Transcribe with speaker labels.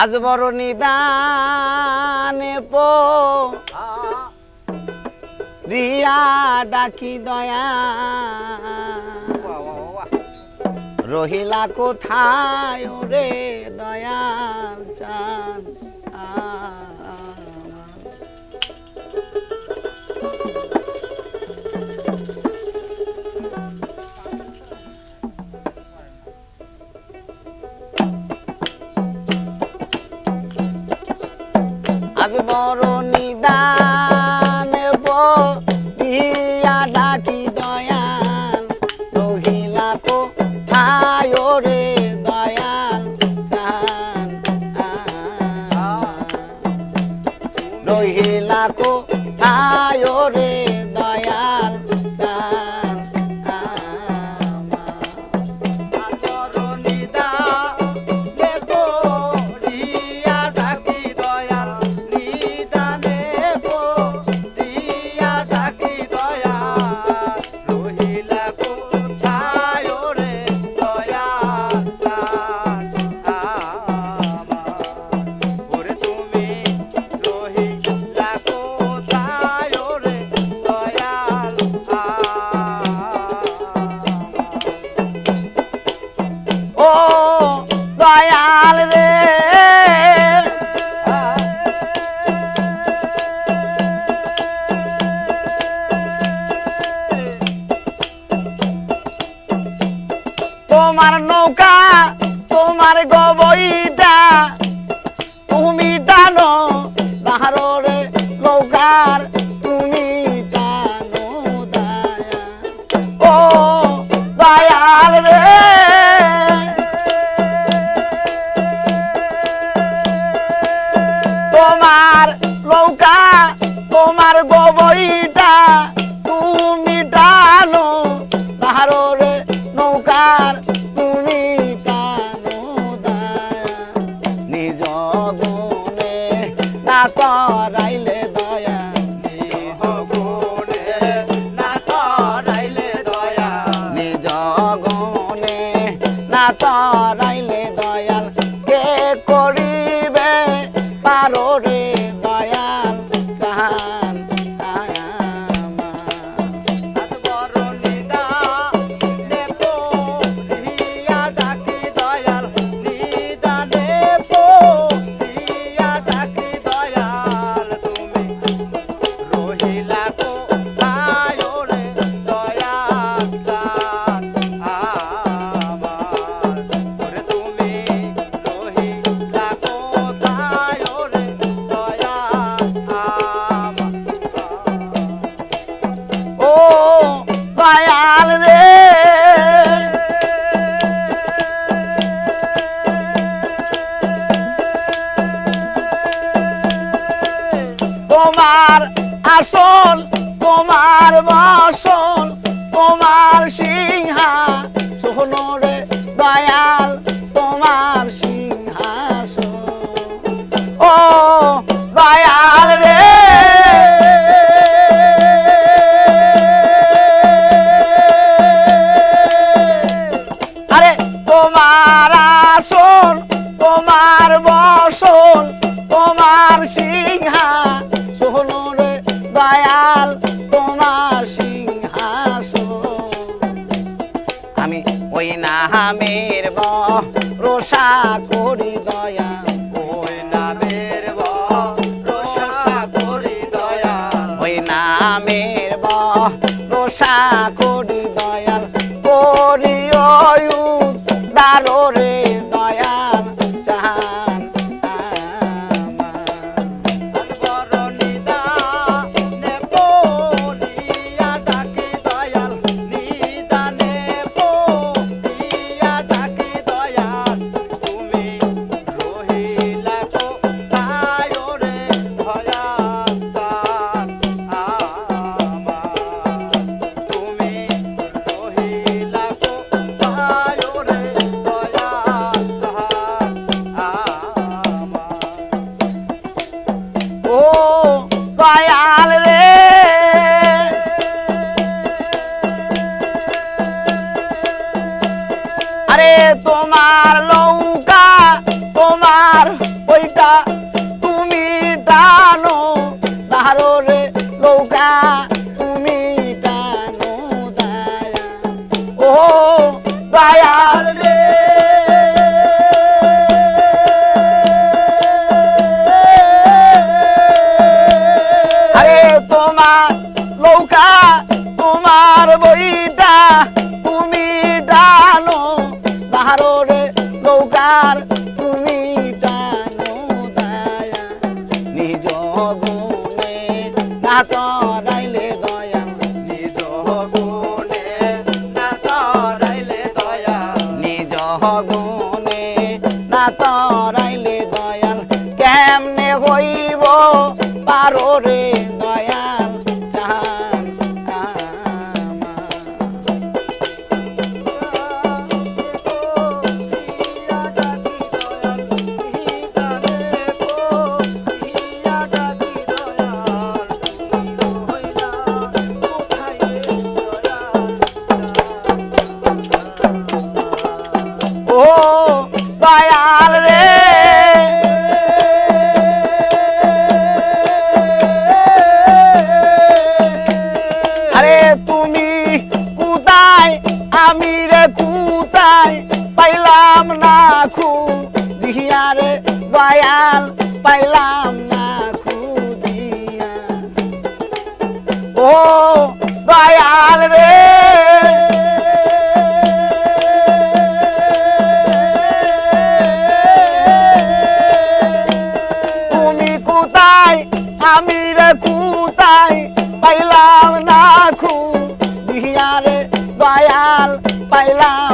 Speaker 1: আজ বড় নিদানে পো। রিয়া ডাকি দয়া। রহিলা কোথায় রে? বড় নিদান বিয়া ডাকি দয়াল। রহিলা রে দয়াল চান রহিলা কো হায় তোমার নৌকা, তোমার গবইটা, তুমি টানো তাহারে নৌকার, তুমি টানো দায়া। ও দয়াল রে। তোমার নৌকা, তোমার গবইটা, তুমি টানো তাহার রে নৌকার না ওই নামের রোষা করি দয়া। ওই নামের রোষা করি দয়াল। করিও gotta load. গুণে
Speaker 2: তা
Speaker 1: করাইলে দয়াল নিজ গুণে তা করাইলে দয়াল নিজ গুণে তা করাইলে দয়াল কেমনে হইব পারো রে খু দিহিয়ারে দয়াল পাইলাম না খুঁজিয়া। ও দয়াল রে। তুমি কোথায়? আমি রে কোথায়? পাইলাম না খু দিহিয়ারে দয়াল পাইলাম